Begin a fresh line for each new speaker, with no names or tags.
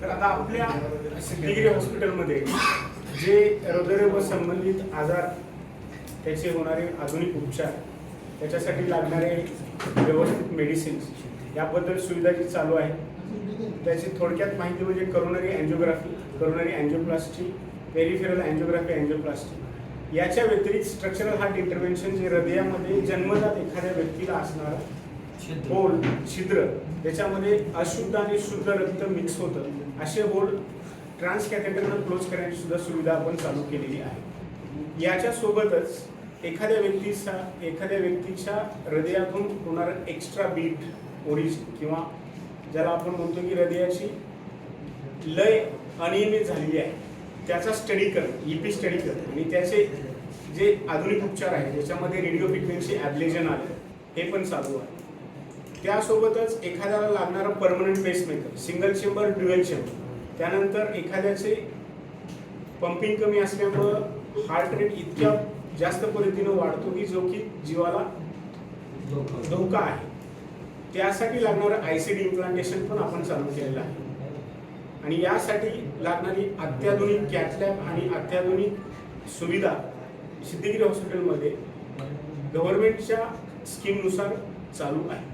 तर आता आपल्या सिद्धगिरी हॉस्पिटलमध्ये जे हृदयरोग संबंधित आजार त्याचे होणारे आधुनिक उपचार त्याच्यासाठी लागणारे व्यवस्थित मेडिसिन्स याबद्दल सुविधा जी चालू आहे त्याची थोडक्यात माहिती म्हणजे coronary angiography coronary angioplasty peripheral angiography angioplasty याच्या व्यतिरिक्त स्ट्रक्चरल हार्ट इंटरव्हेन्शन जे हृदयामध्ये जन्मजात एखाद्या व्यक्तीला असणारा होल छिद्र. त्याच्यामध्ये अशुद्ध आणि शुद्ध रक्त मिक्स होतं. असे होल ट्रान्स कॅथेटरनं क्लोज करण्याची सुद्धा सुविधा आपण चालू केलेली आहे. याच्या सोबतच एखाद्या व्यक्तीचा एखाद्या व्यक्तीच्या हृदयातून होणारं एक्स्ट्रा बीट ओरिज किंवा ज्याला आपण म्हणतो की हृदयाची लय अनियमित झालेली आहे त्याचा स्टडी करणं ई पी स्टडी करणं. आणि त्याचे जे आधुनिक उपचार आहेत त्याच्यामध्ये रेडिओ फ्रिक्वेन्सी ॲब्लेजन आलं हे पण चालू आहे. त्यासोबतच एखाद्याला लागणारं permanent pacemaker single chamber dual chamber त्यानंतर एखाद्याचे पंपिंग कमी असल्यामुळं हार्ट रेट इतक्या जास्त पद्धतीनं वाढतो की जो की जीवाला धोका आहे. त्यासाठी लागणारं आय सी डी इम्प्लांटेशन पण आपण चालू केलेलं आहे. आणि यासाठी लागणारी अत्याधुनिक कॅथलॅब आणि अत्याधुनिक सुविधा सिद्धिगिरी हॉस्पिटलमध्ये गव्हर्नमेंटच्या स्कीमनुसार चालू आहे.